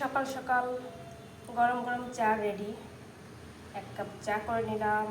সকাল সকাল গরম গরম চা রেডি এক কাপ চা করে নিলাম।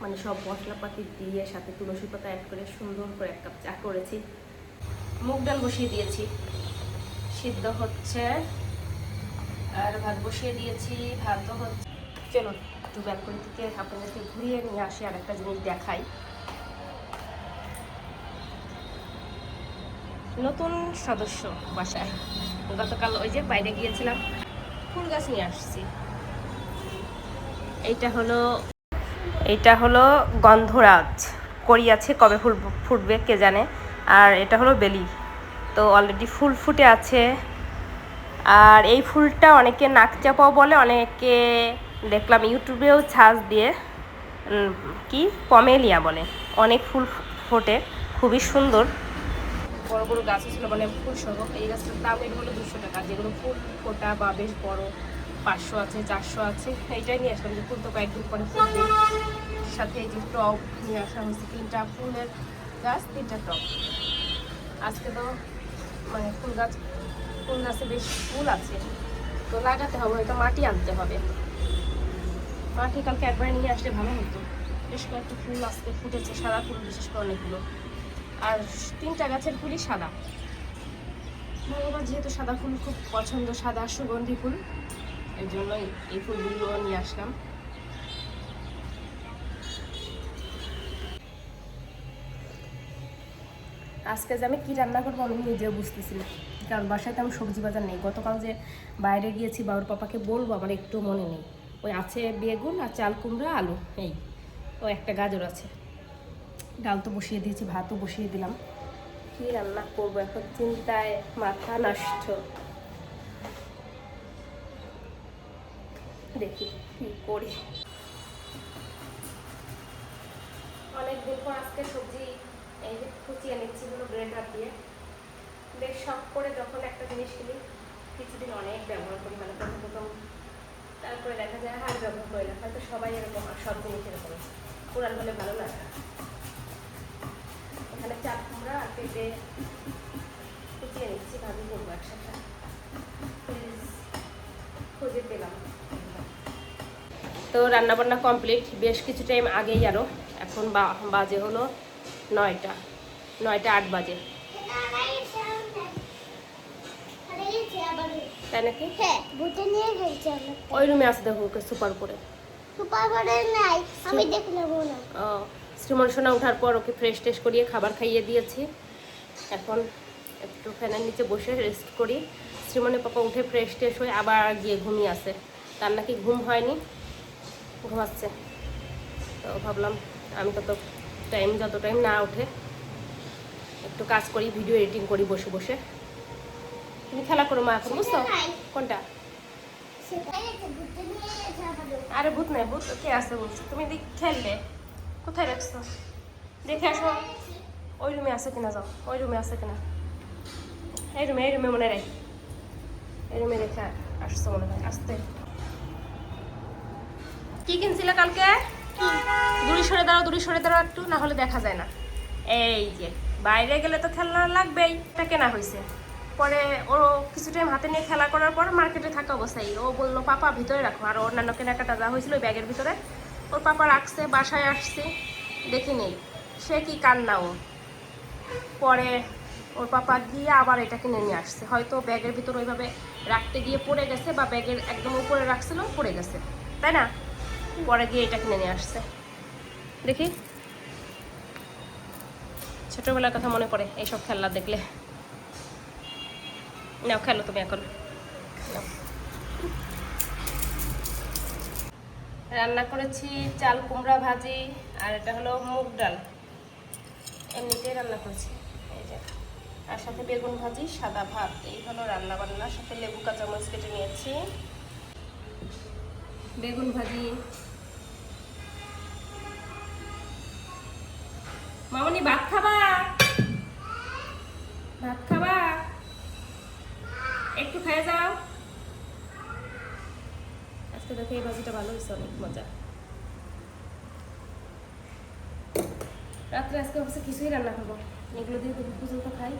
মানে সব মশলাপাতি দিয়ে সাথে তুলসী পাতা অ্যাড করে সুন্দর করে এক কাপ চা করেছি। মুগ ডাল বসিয়ে দিয়েছি। সিদ্ধ হচ্ছে। আর ভাত বসিয়ে দিয়েছি। ভাতও হচ্ছে। চলুন, একটু ব্যালকনি থেকে আপনাদেরকে ঘুরিয়ে নিয়ে আসি আর একটা জিনিস দেখাই। নতুন সদস্য বাসায়। গতকাল ওই যে বাইরে গিয়েছিলাম, ফুল গাছ নিয়ে আসছি। এইটা হলো এইটা হলো গন্ধরাজ। করি আছে, কবে ফুল ফুটবে কে জানে। আর এটা হলো বেলি। তো অলরেডি ফুল ফুটে আছে। আর এই ফুলটা অনেকে নাক চাপাও বলে, অনেকে দেখলাম ইউটিউবেও ছাঁচ দিয়ে কি? পমেলিয়া বলে। অনেক ফুল ফোটে। খুবই সুন্দর। বড় বড় গাছও ছিল মানে ফুল সহ। এই গাছটার দাম এগুলো হলো দুশো টাকা। যেগুলো ফুল, ফোটা বা বেশ বড়, পাঁচশো আছে, চারশো আছে, এইটাই নিয়ে আসলাম। যে ফুল তো কয়েকদিন পরে ফুটবে সাথে এই যে টব নিয়ে আসা হয়েছে, তিনটা ফুলের গাছ, তিনটা টব আজকে তো মানে ফুল গাছ, ফুল গাছে বেশ ফুল আছে। তো লাগাতে হবে, হয়তো মাটি আনতে হবে। মাটি কালকে একবার নিয়ে আসলে ভালো হতো। বেশ কয়েকটা ফুল আজকে ফুটেছে, সাদা ফুল বিশেষ করে অনেকগুলো। আর তিনটা গাছের ফুলই সাদা। ভগবান যেহেতু সাদা ফুল, খুব পছন্দ সাদা সুগন্ধি ফুল এই জন্যই এই ফুলগুলো নিয়ে আসলাম। আজকে যে আমি কী রান্না করব আমি নিজেও বুঝতেছি না। কারণ বাসায় তো আমি সবজি বাজার নেই। গতকাল যে বাইরে গিয়েছি বাবুর পাপাকে বলব, আমার একটু মনে নেই। ওই আছে বেগুন আর চাল কুমড়া, আলু, এই। ও একটা গাজর আছে। ডাল তো বসিয়ে দিয়েছি ভাতও বসিয়ে দিলাম। কি রান্না করব? এখন চিন্তায় মাথা নষ্ট। দেখি কি করি। অনেকদিন পর আজকে সবজি এই যে কুচিয়ে নিচ্ছি হলো গ্রেটার দিয়ে। বেশ শখ করে যখন একটা জিনিস কিনি কিছুদিন অনেক ব্যবহার করি মানে প্রথম প্রথম তারপরে দেখা যায় হার ব্যবহার করি না। হয়তো সবাই এরকম আর সব জিনিস এরকম পুরান হলে ভালো লাগে চাল কুমড়া আর পেঁপে কুচিয়ে নিচ্ছি ভাবি করব একসাথে। খুঁজে পেলাম। তো রান্না বান্না কমপ্লিট বেশ কিছু টাইম আগেই আরও এখন বা- বাজে হলো নয়টা নয়টা আট বাজে। তাই নাকি? হ্যাঁ নিয়ে ওই রুমে আছে দেখো ওকে সুপার করে। সুপার বড় নাই আমি দেখে নেব না ও, শ্রীমন সোনা ওঠার পর ওকে ফ্রেশ টেস্ট করিয়ে খাবার খাইয়ে দিয়েছি। এখন একটু ফ্যানের নিচে বসে রেস্ট করি। শ্রীমনের পাপা উঠে ফ্রেশ টেস্ট হয়ে আবার গিয়ে ঘুমিয়ে আসে তার নাকি ঘুম হয়নি ঘুমাচ্ছে। তো ভাবলাম আমি তত টাইম যত টাইম না উঠে একটু কাজ করি ভিডিও এডিটিং করি বসে বসে। তুমি খেলা করো মা এখন বুঝছ? কোনটা? আরে ভূত নাই ভূত কে আছে বলছি? তুমি দেখ খেললে। কোথায় রাখছো? দেখে আসো। ওই রুমে আছে কিনা যাও। ওই রুমে আছে কিনা? এই রুমে এই রুমে মনে রাখ। এই রুমে রেখে আসছো মনে হয়। আসতে। কি কিনছিলে কালকে? দূরে সরে দাঁড়াও দূরে সরে দাঁড়াও একটু, না হলে দেখা যায় না। এই যে, বাইরে গেলে তো খেলনা লাগবেই। এটা কেনা হয়েছে পরে ও কিছু টাইম হাতে নিয়ে খেলা করার পর মার্কেটে থাকা অবস্থায় ও বলল, পাপা, ভিতরে রাখো। আর অন্যান্য কেনাকাটা যা হয়েছিল ব্যাগের ভিতরে ওর পাপা রাখছে, বাসায় আসছে, দেখি নেই। সে কি কান্না ও? পরে ওর পাপা গিয়ে আবার এটা কিনে নিয়ে আসছে। হয়তো ব্যাগের ভিতর ওইভাবে রাখতে গিয়ে পড়ে গেছে বা ব্যাগের একদম উপরে রাখছিল, পড়ে গেছে। তাই না? পরে গিয়ে এটা কিনে নিয়ে আসছে। দেখি। ছোটবেলার কথা মনে পড়ে এইসব খেলনা দেখলে। নাও, খেলো তুমি এখন। রান্না করেছি চাল কুমড়া ভাজি আর এটা হলো মুগ ডাল। এমনিতেই রান্না করেছি। এই যে, আর সাথে বেগুন ভাজি, সাদা ভাত, এই হলো রান্না বান্না সাথে লেবু, কাঁচামরিচ কেটে নিয়েছি। বেগুন ভাজি। মামনি, ভাত খাবা ভাত খাবা একটু খেয়ে যাও আজকে দেখো এই ভাজিটা ভালো হয়েছে অনেক মজা। রাত্রে আজকে অবশ্য কিছুই রান্না করব এগুলো দিয়ে দুপুর পর্যন্ত খাই।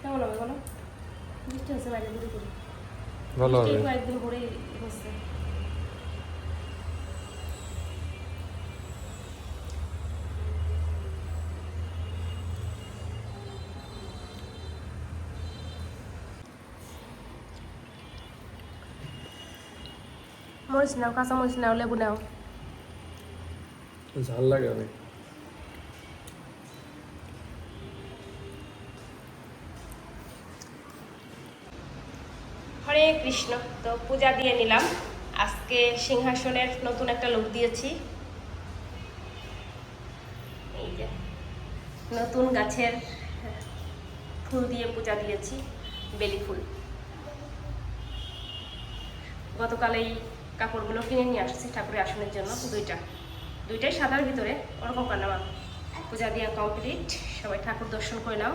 কেমন হবে বলো? বৃষ্টি হচ্ছে বাইরে ঘুরে ঘুরে ভালো হবে। কয়েকদিন ভরেই হচ্ছে মরিচ নাও কাঁচা মরিচ নাও লেবু নাও ঝাল লাগে অনেক হরে কৃষ্ণ তো পূজা দিয়ে নিলাম। আজকে সিংহাসনের নতুন একটা লুক দিয়েছি। এই যে নতুন গাছের ফুল দিয়ে পূজা দিয়েছি বেলি ফুল। গতকাল এই কাপড়গুলো কিনে নিয়ে আসছি ঠাকুরের আসনের জন্য দুইটা। দুইটাই সাদার ভিতরে, ওরকম করে নেওয়া পূজা দিয়ে কমপ্লিট সবাই ঠাকুর দর্শন করে নাও।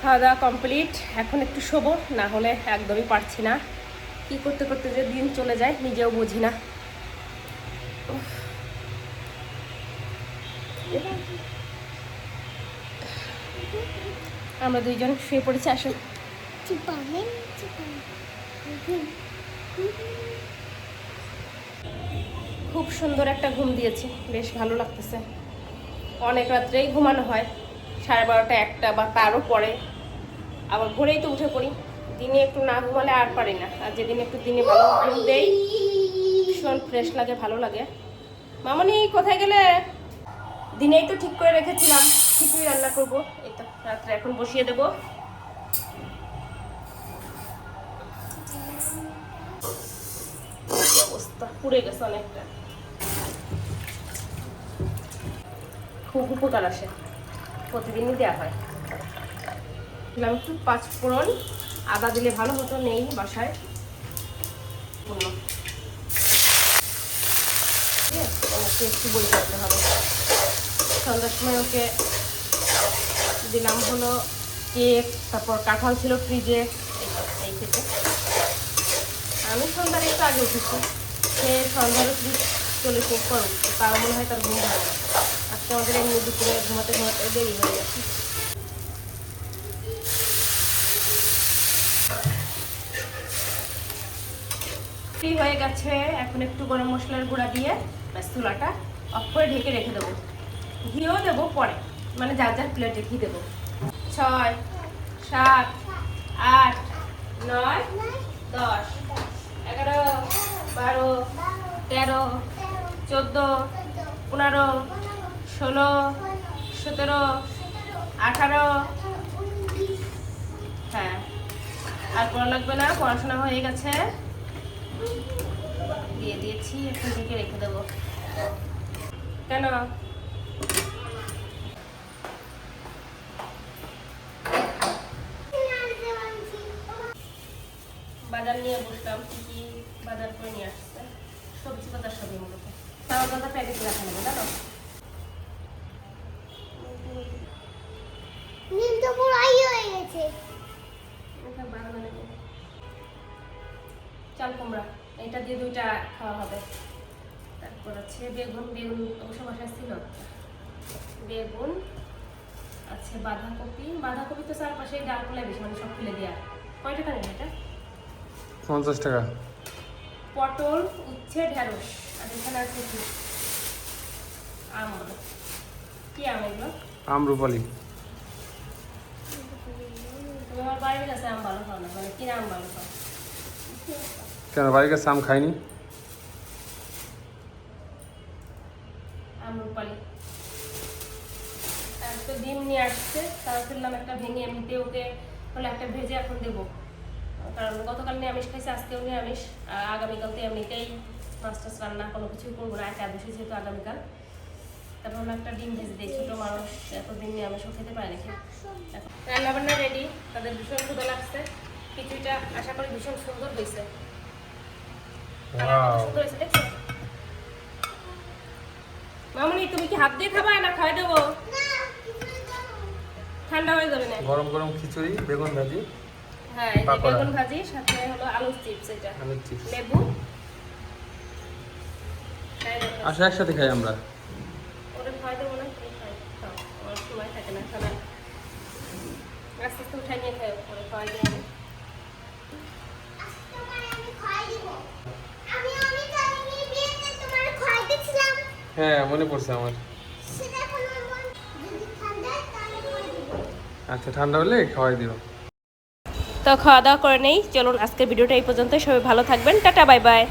খাওয়া দাওয়া কমপ্লিট এখন একটু শোবো, না হলে একদমই পারছি না। কি করতে করতে যে দিন চলে যায়, নিজেও বুঝি না। আমরা দুইজন শুয়ে পড়েছি আসো খুব সুন্দর একটা ঘুম দিয়েছি। বেশ ভালো লাগতেছে। অনেক রাত্রেই ঘুমানো হয়। সাড়ে বারোটা একটা বা তারও পরে। আবার ভোরেই তো উঠে পড়ি। দিনে একটু না ঘুমালে আর পারি না। আর যেদিন একটু দিনে ভালো ঘুম দেই, ভীষণ ফ্রেশ লাগে, ভালো লাগে। মামনি, কোথায় গেলে? দিনেই তো ঠিক করে রেখেছিলাম। খিচুড়ি রান্না করব। এই তো, রাত্রে এখন বসিয়ে দেবো কি অবস্থা পুড়ে গেছে অনেকটা। খুব উপকার আসে প্রতিদিনই দেওয়া হয়। দিলাম একটু পাঁচ ফোড়ন আদা দিলে ভালো হতো নেই বাসায়। পূর্ণ? ওনাকে একটু বই করতে হবে। সন্ধ্যার সময় ওকে দিলাম হলো কেক তারপর কাঁঠাল ছিল ফ্রিজে এই তো, এই থেকে আমি সন্ধ্যার একটু আগে উঠেছি। সে সন্ধ্যার ফ্রিজ চলে শেষ করে উঠছে তার মনে হয় তার ঘুম ভালো না। আজকে আমাদের এমনি দুপুরে ঘুমাতে ঘুমাতে দেরি হয়ে ফ্রি হয়ে গেছে, এখন একটু গরম মশলার গুঁড়া দিয়ে চুলাটা অফ করে ঢেকে রেখে দেবো। ঘিও দেবো পরে মানে যার যার প্লেটে ঘি দেবো। ছয়, সাত, আট, নয়, দশ, এগারো বারো, তেরো, চোদ্দ, পনেরো, ষোলো, সতেরো, আঠারো। হ্যাঁ আর পড়া লাগবে না, পড়াশোনা হয়ে গেছে। দিয়ে দিয়েছি এখন থেকে রেখে দেবো। কেন? বাজার নিয়ে বসলাম। বাজার করে নিয়ে আসছে। সবজি বাজার সবই মূলত চাউল বাজার প্যাকেট রাখা নেবে জানো? তো পুরো আই হয়ে গেছে। চাল কুমড়া এটা দিয়ে দুইটা খাওয়া হবে। তারপর আছে বেগুন বেগুন অবশ্য বাসায় ছিল। বেগুন আছে বাঁধাকপি। বাঁধাকপি তো চারপাশে ডাল খোলা বেশি মানে সব খুলে দেওয়া কয় টাকা নেবে এটা? পঞ্চাশ টাকা। পটল উচ্ছে ঢেঁড়স। আর এখানে আছে কি? আম। কি আম এগুলো? আমরুপালি তুমি আমার বাড়ির কাছে আম ভালো খাও না? মানে আম ভালো খাও কেন বাড়ির কাছে আম খাইনি? আম রূপালি। ডিম নিয়ে আসছে। তারপর ফেললাম একটা ভেঙে এমনিতে ওকে হলে একটা ভেজে এখন দেবো। কারণ গতকাল নিরামিষ খাইছে আজকেও নিরামিষ। আগামীকাল তো এমনিতেই মাছ টাছ রান্না কোনো কিছুই করব না একাদশী যেহেতু আগামীকাল। তারপর আমরা একটা ডিম ভেজে দিই ছোটো মানুষ এতদিন নিরামিষও খেতে পারে নাকি? রান্না বান্না রেডি তাদের ভীষণ ক্ষুদা লাগছে। খিচুড়িটা আশা করি ভীষণ সুন্দর হয়েছে। সুন্দর হয়েছে দেখছ? মামনি তুমি কি হাত দিয়ে খাবা না খাই দেবো? ঠান্ডা হয়ে যাবে না গরম গরম খিচুড়ি বেগুন ভাজি। হ্যাঁ এই বেগুন ভাজি সাথে হলো আলুর চিপস এটা। আলুর চিপস। লেবু। আসো একসাথে খাই আমরা। ওরে খাওয়াই দেবো না তুমি খাই খাও। আমার সময় থাকে না খানা আস্তে আস্তে উঠাই নিয়ে খাই ওরে খাওয়াই দিয়ে আমি। হ্যাঁ মনে পড়ছে আমার। সেটা এখন আমার যদি ঠান্ডা হয় তাহলে খাওয়াই দিব। আচ্ছা ঠান্ডা হলে খাওয়াই দিও তো খাওয়া দাওয়া করে নেই। চলুন আজকের ভিডিওটা এই পর্যন্ত সবাই ভালো থাকবেন। Tata, bye bye.